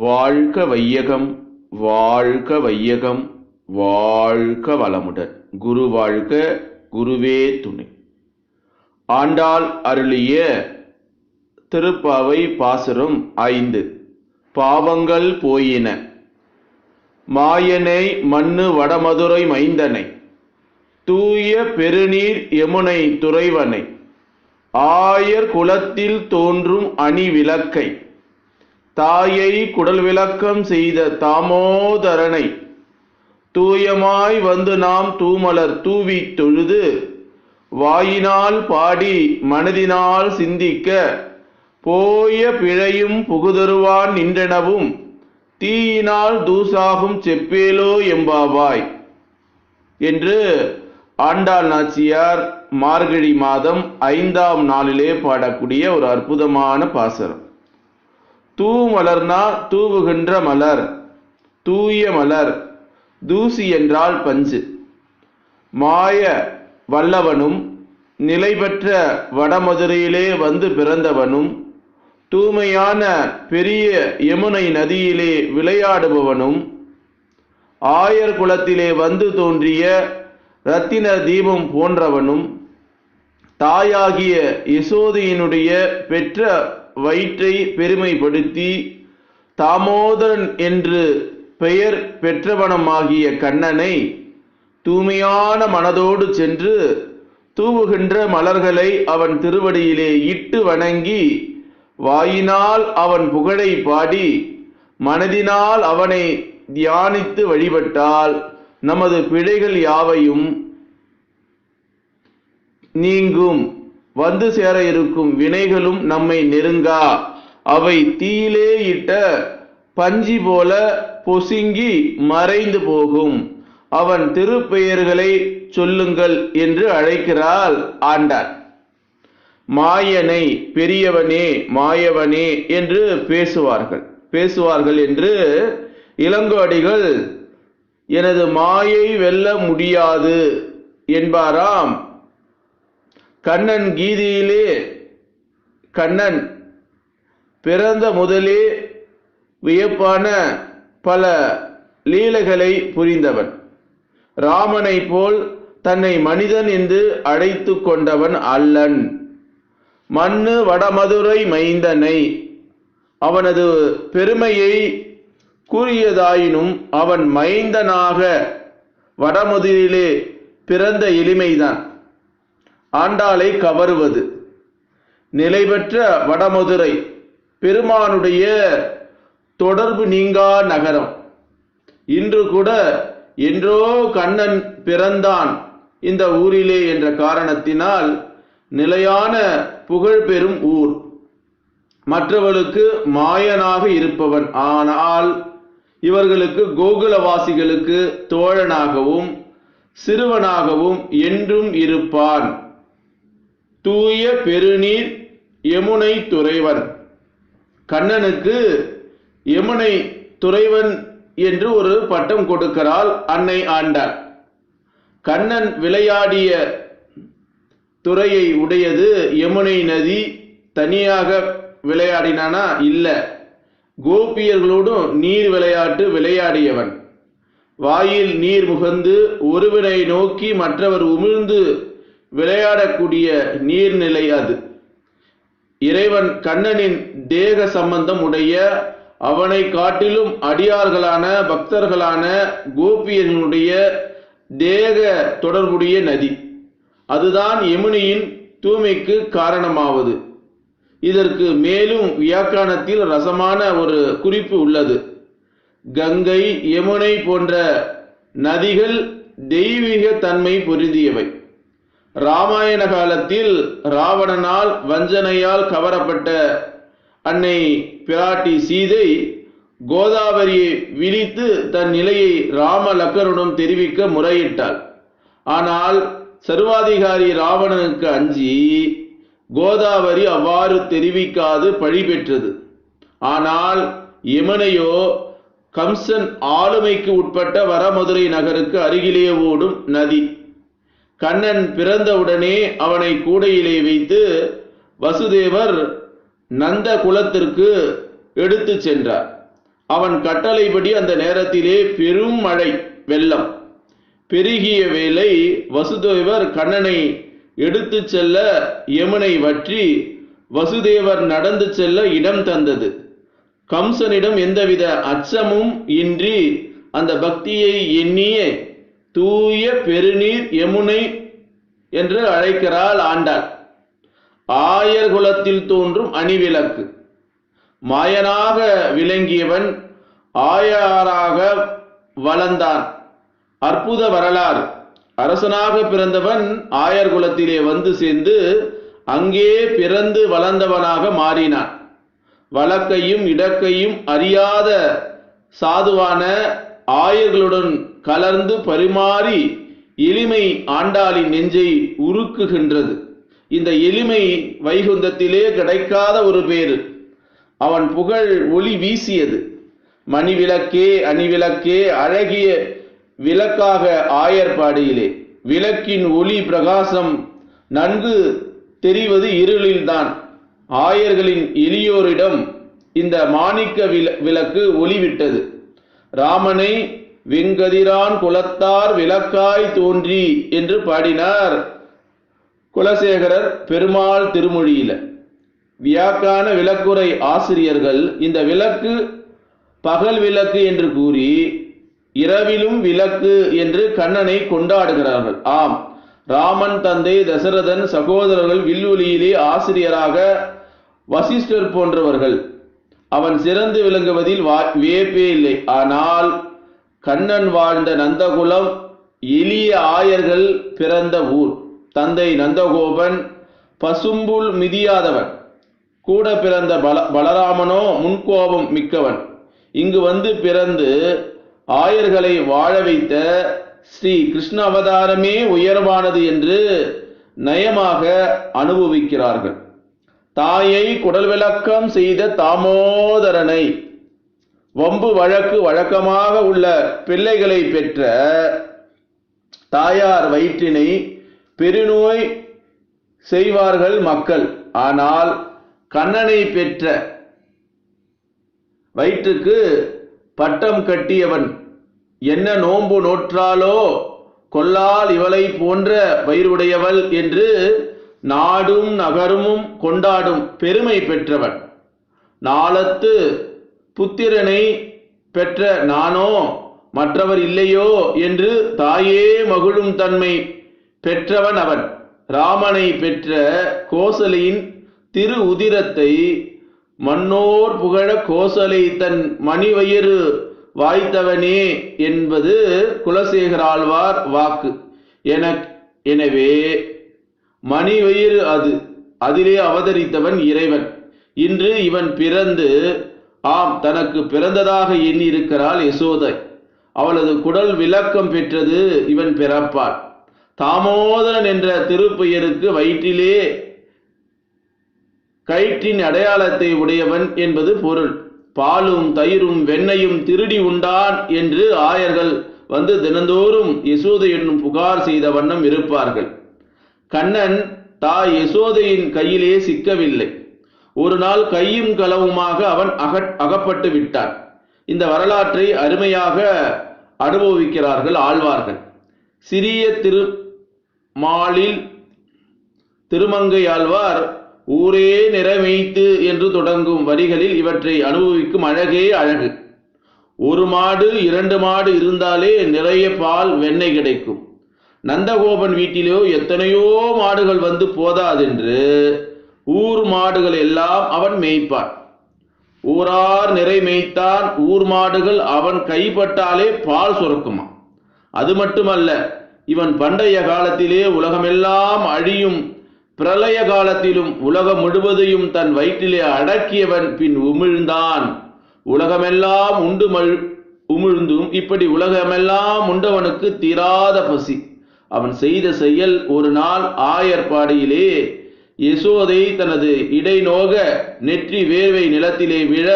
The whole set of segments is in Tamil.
வாழ்க வையகம் வாழ்க வையகம் வாழ்க வளமுடன். குரு வாழ்க குருவே துணை. ஆண்டாள் அருளிய திருப்பாவை பாசுரம் ஐந்து. பாவங்கள் போயின. மாயனை மண்ணு வடமதுரை மைந்தனை. தூய பெருநீர் யமுனை துறைவனை. ஆயர் குலத்தில் தோன்றும் அணி விளக்கை. தாயை குடல் விளக்கம் செய்த தாமோதரனை தூயமாய் வந்து நாம் தூமலர் தூவித் தொழுது வாயினால் பாடி மனதினால் சிந்திக்க போய பிழையும் புகுதருவான் நின்றனவும் தீயினால் தூசாகும் செப்பேலோ எம்பாவாய் என்று ஆண்டாள் நாச்சியார் மார்கழி மாதம் ஐந்தாம் நாளிலே பாடக்கூடிய ஒரு அற்புதமான பாசரம். தூ மலர்னா தூவுகின்ற மலர் தூய மலர் தூசி என்றால் பஞ்சு. மாய வல்லவனும் நிலைபெற்ற வடமதுரையிலே வந்து பிறந்தவனும் தூய்மையான பெரிய யமுனை நதியிலே விளையாடுபவனும் ஆயர் குலத்திலே வந்து தோன்றிய ரத்தின தீபம் போன்றவனும் தாயாகிய யசோதியினுடைய பெற்ற வயிற்றை பெருமைப்படுத்தி தாமோதரன் என்று பெயர் பெற்றவனமாகிய கண்ணனை தூய்மையான மனதோடு சென்று தூவுகின்ற மலர்களை அவன் திருவடியிலே இட்டு வணங்கி வாயினால் அவன் புகழை பாடி மனதினால் அவனை தியானித்து வழிபட்டால் நமது பிழைகள் யாவையும் நீங்கும். வந்து சேர இருக்கும் வினைகளும் நம்மை நெருங்கா. அவை தீயிலே இட்ட பஞ்சி போல பொசுங்கி மறைந்து போகும். அவன் திருப்பெயர்களை சொல்லுங்கள் என்று அழைக்கிறாள் ஆண்டார் மாயனை பெரியவனே மாயவனே என்று பேசுவார்கள். பேசுவார்கள் என்று இளங்கோடிகள் எனது மாயை வெல்ல முடியாது என்பாராம். கண்ணன் கீதையிலே கண்ணன் பிறந்த முதலே வியப்பான பல லீலைகளை புரிந்தவன். ராமனை போல் தன்னை மனிதன் என்று அழைத்து கொண்டவன் அல்லன். மண்ணு வடமதுரை மைந்தனை. அவனது பெருமையை கூறியதாயினும் அவன் மைந்தனாக வடமதுரிலே பிறந்த எளிமைதான். ஆண்டாளை கவருவது. நிலைபெற்ற வடமதுரை பெருமானுடைய தொடர்பு நீங்கா நகரம். இன்று கூட என்றோ கண்ணன் பிறந்தான் இந்த ஊரிலே என்ற காரணத்தினால் நிலையான புகழ் பெறும் ஊர். மற்றவர்களுக்கு மாயனாக இருப்பவன் ஆனால் இவர்களுக்கு கோகுலவாசிகளுக்கு தோழனாகவும் சிறுவனாகவும் என்றும் இருப்பான். தூய பெருநீர் யமுனை துறைவன். கண்ணனுக்கு யமுனை துறைவன் என்று ஒரு பட்டம் கொடுக்கிறாள் அன்னை ஆண்டாள். கண்ணன் விளையாடிய துறையை உடையது யமுனை நதி தனியாக விளையாடினானா? இல்ல. கோபியர்களோடும் நீர் விளையாட்டு விளையாடியவன். வாயில் நீர் முகந்து ஒருவனை நோக்கி மற்றவர் உமிழ்ந்து விளையாடக்கூடிய நீர்நிலை அது. இறைவன் கண்ணனின் தேக சம்பந்தம் உடைய அவனை காட்டிலும் அடியார்களான பக்தர்களான கோபியர்களுடைய தேக தொடர்புடைய நதி. அதுதான் யமுனியின் தூய்மைக்கு காரணமாவது. இதற்கு மேலும் வியாக்கியானத்தில் ரசமான ஒரு குறிப்பு உள்ளது. கங்கை யமுனை போன்ற நதிகள் தெய்வீக தன்மை பொருந்தியவை. ராமாயண காலத்தில் ராவணனால் வஞ்சனையால் கவரப்பட்ட அன்னை பிராட்டி சீதை கோதாவரியை விரித்து தன் நிலையை ராம தெரிவிக்க முறையிட்டாள். ஆனால் சர்வாதிகாரி ராவணனுக்கு அஞ்சி கோதாவரி அவ்வாறு தெரிவிக்காது பழி பெற்றது. ஆனால் யமுனையோ கம்சன் ஆளுமைக்கு உட்பட்ட வரமதுரை நகருக்கு அருகிலே ஓடும் நதி கண்ணன் பிறந்தவுடனே அவனை கூடையிலே வைத்து வசுதேவர் நந்த குலத்திற்கு எடுத்து சென்றார். அவன் கட்டளைப்படி அந்த நேரத்திலே பெரும் மழை வெள்ளம். பெருகிய வேளை வசுதேவர் கண்ணனை எடுத்து செல்ல யமுனை வற்றி வசுதேவர் நடந்து செல்ல இடம் தந்தது. கம்சனிடம் எந்தவித அச்சமும் இன்றி அந்த பக்தியை எண்ணியே தூய பெருநீர் யமுனை என்று அழைக்கிறாள் ஆண்டாள். ஆயர் குலத்தில் தோன்றும் அணிவிளக்கு மாயனாக விளங்கியவன் ஆயாராக வளர்ந்தான். அற்புத வரலாறு. அரசனாக பிறந்தவன் ஆயர் குலத்திலே வந்து சேர்ந்து அங்கே பிறந்து வளர்ந்தவனாக மாறினான். வழக்கையும் இடக்கையும் அறியாத சாதுவான ஆயர்களுடன் கலர்ந்து பரிமாறி எளிமை ஆண்டாளின் நெஞ்சை உருக்குகின்றது. இந்த எளிமை வைகுந்தத்திலே கிடைக்காத ஒரு பேரு அவன் புகழ் ஒளி வீசியது. மணிவிளக்கே அணிவிளக்கே அழகிய விளக்காக ஆயர்பாடியிலே விளக்கின் ஒளி பிரகாசம் நன்கு தெரிவது இருளில்தான். ஆயர்களின் எளியோரிடம் இந்த மாணிக்க விளக்கு ஒளிவிட்டது. ராமனை வெங்கதிரான் குலத்தார் விளக்காய் தோன்றி என்று பாடினார். குலசேகரர் பெருமாள் திருமொழியில. வியாக்கான விளக்குரை ஆசிரியர்கள் இந்த விளக்கு பகல் விளக்கு என்று கூறி இரவிலும் விளக்கு என்று கண்ணனை கொண்டாடுகிறார்கள். ஆம் ராமன் தந்தை தசரதன் சகோதரர்கள் வில்வொலியிலே ஆசிரியராக வசிஷ்டர் போன்றவர்கள். அவன் சிறந்து விளங்குவதில் வா- வியப்பே இல்லை. ஆனால் கண்ணன் வாழ்ந்த நந்தகுலம் எளிய ஆயர்கள் பிறந்த ஊர். தந்தை நந்தகோபன் பசும்புல் மிதியாதவன். கூட பிறந்த பல பலராமனோ முன்கோபம் மிக்கவன். இங்கு வந்து பிறந்து ஆயர்களை வாழ வைத்த ஸ்ரீ கிருஷ்ண அவதாரமே உயர்வானது என்று நயமாக அனுபவிக்கிறார்கள். தாயை குடல் விளக்கம் செய்த தாமோதரனை வம்பு வழக்கு வழக்கமாக உள்ள பிள்ளைகளை பெற்ற தாயார் வயிற்றினை பெருநோய் செய்வார்கள் மக்கள். ஆனால் கண்ணனை பெற்ற வயிற்றுக்கு பட்டம் கட்டியவன் என்ன நோன்பு நோற்றாலோ கொல்லால் இவளை போன்ற வயிறுடையவள் என்று நாடும் நகரமும் கொண்டாடும் பெருமை பெற்றவன். நாளத்து புத்திரனை பெற்ற நானோ மற்றவர் இல்லையோ என்று தாயே மகிழும் தன்மை பெற்றவன் அவன். ராமனை பெற்ற கோசலையின் திரு உதிரத்தை மன்னோர் புகழ கோசலை தன் மணிவயிறு வாய்த்தவனே என்பது குலசேகராழ்வார் வாக்கு. என எனவே மணிவயிறு அது அதிலே அவதரித்தவன் இறைவன். இன்று இவன் பிறந்து ஆம் தனக்கு பிறந்ததாக எண்ணி இருக்கிறாள் யசோதை. அவளது குடல் விளக்கம் பெற்றது இவன் பிறப்பான். தாமோதரன் என்ற திருப்பெயருக்கு வயிற்றிலே கயிற்றின் அடையாளத்தை உடையவன் என்பது பொருள். பாலும் தயிரும் வெண்ணையும் திருடி உண்டான் என்று ஆயர்கள் வந்து தினந்தோறும் யசோதை என்னும் புகார் செய்த வண்ணம் இருப்பார்கள். கண்ணன் தாய் யசோதையின் கையிலே சிக்கவில்லை. ஒரு நாள் கையும் களவுமாக அவன் அகட் அகப்பட்டு விட்டான். இந்த வரலாற்றை அருமையாக அனுபவிக்கிறார்கள் ஆழ்வார்கள். சிறிய திரு மாலில் திருமங்கை ஆழ்வார் ஊரே நிறைமைத்து என்று தொடங்கும் வரிகளில் இவற்றை அனுபவிக்கும் அழகே அழகு. ஒரு மாடு இரண்டு மாடு இருந்தாலே நிறைய பால் வெண்ணெய் கிடைக்கும். நந்தகோபன் வீட்டிலோ எத்தனையோ மாடுகள் வந்து போதாதென்று ஊர் மாடுகள் எல்லாம் அவன் மேய்ப்பான். ஊரார் நிறை மேய்த்தான் ஊர் மாடுகள் அவன் கைப்பட்டாலே பால் சுரக்குமா அது மட்டுமல்ல இவன் பண்டைய காலத்திலே உலகமெல்லாம் அழியும் பிரளய காலத்திலும் உலகம் முழுவதையும் தன் வயிற்றிலே அடக்கியவன் பின் உமிழ்ந்தான். உலகமெல்லாம் உண்டு மழ் உமிழ்ந்தும் இப்படி உலகமெல்லாம் உண்டவனுக்கு தீராத பசி. அவன் செய்த செயல் ஒரு நாள் ஆயர்பாடியிலே யசோதை தனது இடைநோக நெற்றி வேர்வை நிலத்திலே விழ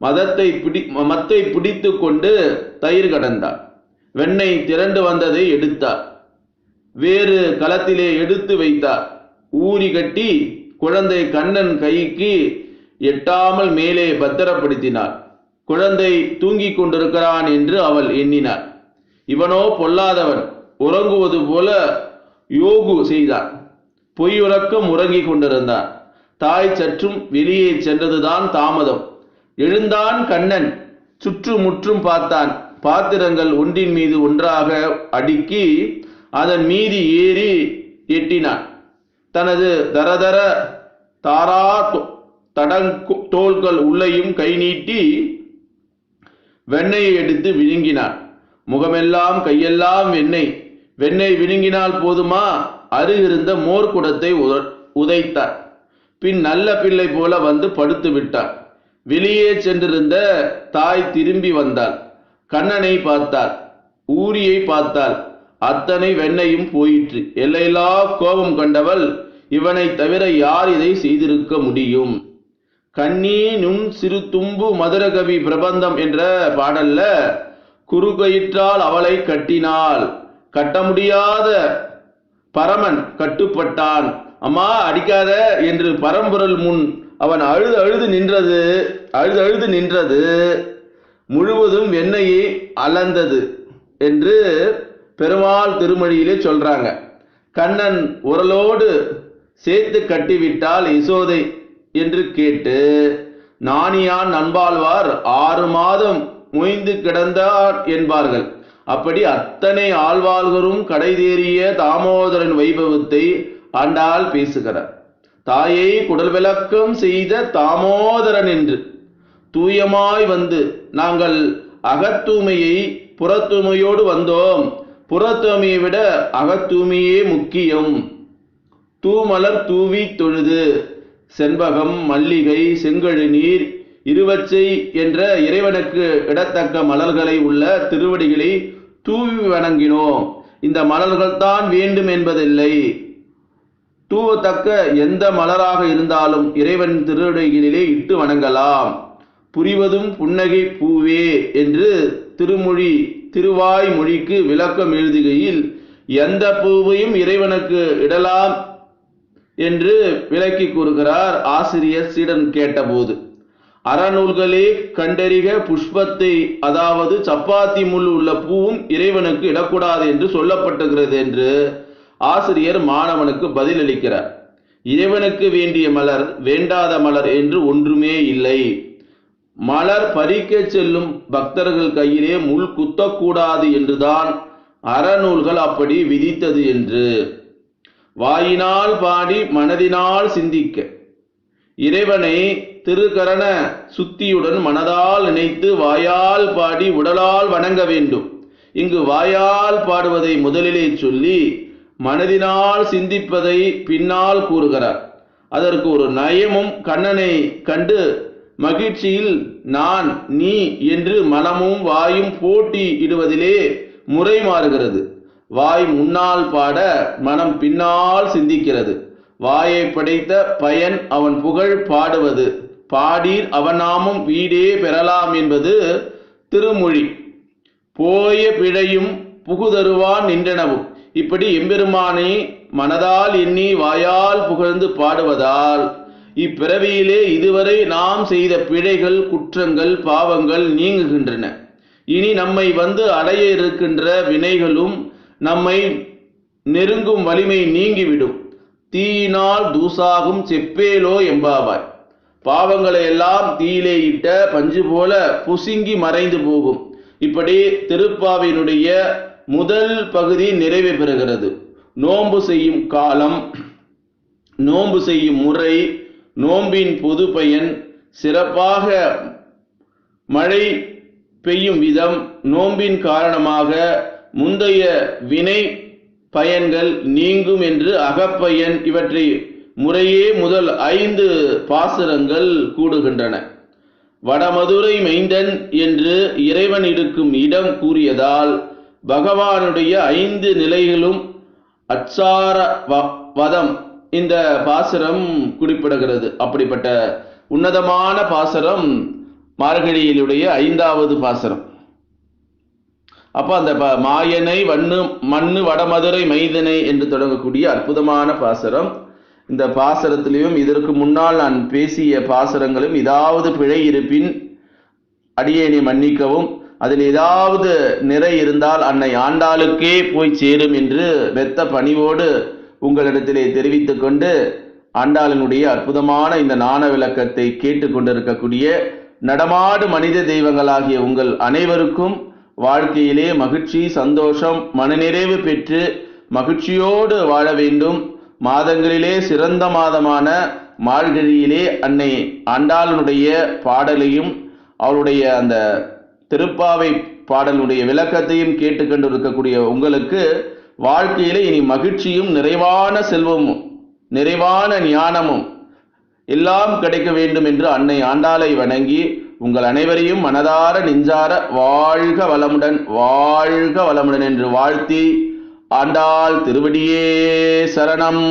மதத்தை பிடி மத்தை பிடித்து கொண்டு தயிர் கடந்தார் வெண்ணெய் திரண்டு வந்ததை எடுத்தார். வேறு களத்திலே எடுத்து வைத்தார். ஊறி கட்டி குழந்தை கண்ணன் கைக்கு எட்டாமல் மேலே பத்திரப்படுத்தினார். குழந்தை தூங்கிக் கொண்டிருக்கிறான் என்று அவள் எண்ணினாள் இவனோ பொல்லாதவன். உறங்குவது போல யோகு செய்தான் பொய்யுறக்கம் உறங்கிக் கொண்டிருந்தார். தாய் சற்றும் வெளியே சென்றதுதான் தாமதம். எழுந்தான் கண்ணன் சுற்றுமுற்றும் பார்த்தான். பாத்திரங்கள் ஒன்றின் மீது ஒன்றாக அடுக்கி அதன் மீது ஏறி எட்டினான். தனது தரதர தாரா தோ- தடங்கு தோள்கள் உள்ளையும் கை நீட்டி வெண்ணெயை எடுத்து விழுங்கினான். முகமெல்லாம் கையெல்லாம் வெண்ணெய் வெண்ணெய் விழுங்கினால் போதுமா? அருகிருந்த மோர் குடத்தை உத- உதைத்தார். பின் நல்ல பிள்ளை போல வந்து படுத்து விட்டார் வெளியே சென்றிருந்த தாய் திரும்பி வந்தாள். கண்ணனை பார்த்தாள். ஊரியை பார்த்தாள். அத்தனை வெண்ணையும் போயிற்று. எல்லையில்லா கோபம் கண்டவள் இவனை தவிர யார் இதை செய்திருக்க முடியும்? கண்ணீனும் சிறு தும்பு மதுரகவி பிரபந்தம் என்ற பாடல்ல குறுகயிற்றால் அவளை கட்டினாள். கட்ட முடியாத பரமன் கட்டுப்பட்டான். அம்மா அடிக்காத என்று பரம்பொருள் முன் அவன் அழுது அழுது நின்றது அழுது அழுது நின்றது. முழுவதும் வெண்ணையை அளந்தது என்று பெருமாள் திருமொழியிலே சொல்றாங்க. கண்ணன் உரலோடு சேர்த்து கட்டிவிட்டால் இசோதை என்று கேட்டு நாணியான் நண்பாழ்வார் ஆறு மாதம் மொய்ந்து கிடந்தார் என்பார்கள். அப்படி அத்தனை ஆழ்வார்களும் கடைதேறிய தாமோதரன் வைபவத்தை ஆண்டாள் பேசுகிறார். தாயை குடல் விளக்கம் செய்த தாமோதரன் என்று தூயமாய் வந்து நாங்கள் அகத்தூய்மையை புறத்தூய்மையோடு வந்தோம். புறத்தூய்மையை விட அகத்தூய்மையே முக்கியம். தூமலர் தூவி தொழுது செண்பகம் மல்லிகை செங்கழு நீர் இருவச்சை என்ற இறைவனுக்கு இடத்தக்க மலர்களை உள்ள திருவடிகளை தூவி வணங்கினோம். இந்த மலர்கள் தான் வேண்டும் என்பதில்லை. தூவத்தக்க எந்த மலராக இருந்தாலும் இறைவன் திருவடிகளிலே இட்டு வணங்கலாம். புரிவதும் புன்னகை பூவே என்று திருமொழி திருவாய் மொழிக்கு விளக்கம் எழுதுகையில் எந்த பூவையும் இறைவனுக்கு இடலாம் என்று விளக்கி கூறுகிறார் ஆசிரியர் சீடன் கேட்டபோது. அறநூல்களே கண்டறிக புஷ்பத்தை அதாவது சப்பாத்தி முள் உள்ள பூவும் இறைவனுக்கு இடக்கூடாது என்று சொல்லப்பட்டுகிறது என்று ஆசிரியர் மாணவனுக்கு பதிலளிக்கிறார். இறைவனுக்கு வேண்டிய மலர் வேண்டாத மலர் என்று ஒன்றுமே இல்லை. மலர் பறிக்க செல்லும் பக்தர்கள் கையிலே முள் குத்தக்கூடாது என்றுதான் அறநூல்கள் அப்படி விதித்தது என்று. வாயினால் பாடி மனதினால் சிந்திக்க. இறைவனை திருக்கரண சுத்தியுடன் மனதால் நினைத்து வாயால் பாடி உடலால் வணங்க வேண்டும். இங்கு வாயால் பாடுவதை முதலிலே சொல்லி மனதினால் சிந்திப்பதை பின்னால் கூறுகிறார். அதற்கு ஒரு நயமும் கண்ணனை கண்டு மகிழ்ச்சியில் நான் நீ என்று மனமும் வாயும் போட்டி இடுவதிலே முறை மாறுகிறது. வாய் முன்னால் பாட மனம் பின்னால் சிந்திக்கிறது. வாயை படைத்த பயன் அவன் புகழ் பாடுவது. பாடீர் அவனாமும் வீடே பெறலாம் என்பது திருமொழி. போய பிழையும் புகுதருவான் நின்றனவும் இப்படி எம்பெருமானை மனதால் எண்ணி வாயால் புகழ்ந்து பாடுவதால் இப்பிறவியிலே இதுவரை நாம் செய்த பிழைகள் குற்றங்கள் பாவங்கள் நீங்குகின்றன. இனி நம்மை வந்து அடைய இருக்கின்ற வினைகளும் நம்மை நெருங்கும் வலிமை நீங்கிவிடும். தீயினால் தூசாகும் செப்பேலோ எம்பாவாய் பாவங்களை எல்லாம் தீயிலே இட்ட பஞ்சு போல புசுங்கி மறைந்து போகும். இப்படி திருப்பாவினுடைய முதல் பகுதி நிறைவு பெறுகிறது. நோன்பு செய்யும் காலம் நோன்பு செய்யும் முறை நோன்பின் பொது பயன் சிறப்பாக மழை பெய்யும் விதம் நோன்பின் காரணமாக முந்தைய வினை பயன்கள் நீங்கும் என்று அகப்பயன் இவற்றை முறையே முதல் ஐந்து பாசுரங்கள் கூடுகின்றன. வடமதுரை மைந்தன் என்று இறைவன் இருக்கும் இடம் கூறியதால் பகவானுடைய ஐந்து நிலைகளும் அச்சார வ- வதம் இந்த பாசுரம் குறிப்பிடுகிறது. அப்படிப்பட்ட உன்னதமான பாசுரம் மார்கழியிலுடைய ஐந்தாவது பாசுரம். அப்போ அந்த ப- மாயனை வண்ணு மண்ணு வடமதுரை மைதனை என்று தொடங்கக்கூடிய அற்புதமான பாசரம். இந்த பாசரத்திலையும் இதற்கு முன்னால் நான் பேசிய பாசரங்களும் ஏதாவது பிழை இருப்பின் அடியேனை மன்னிக்கவும். அதில் ஏதாவது நிறை இருந்தால் அன்னை ஆண்டாளுக்கே போய் சேரும் என்று வெத்த பணிவோடு உங்களிடத்திலே தெரிவித்து கொண்டு ஆண்டாளனுடைய அற்புதமான இந்த நாண விளக்கத்தை கேட்டுக்கொண்டிருக்கக்கூடிய நடமாடு மனித தெய்வங்களாகிய உங்கள் அனைவருக்கும் வாழ்க்கையிலே மகிழ்ச்சி சந்தோஷம் மனநிறைவு பெற்று மகிழ்ச்சியோடு வாழ வேண்டும். மாதங்களிலே சிறந்த மாதமான மாழ்கழியிலே அன்னை ஆண்டாளனுடைய பாடலையும் அவளுடைய அந்த திருப்பாவை பாடலுடைய விளக்கத்தையும் கேட்டுக்கொண்டு இருக்கக்கூடிய உங்களுக்கு வாழ்க்கையிலே இனி மகிழ்ச்சியும் நிறைவான செல்வமும் நிறைவான ஞானமும் எல்லாம் கிடைக்க வேண்டும் என்று அன்னை ஆண்டாளை வணங்கி உங்கள் அனைவரையும் மனதார நெஞ்சார வாழ்க வளமுடன் வாழ்க வளமுடன் என்று வாழ்த்தி ஆண்டாள் திருவடியே சரணம்.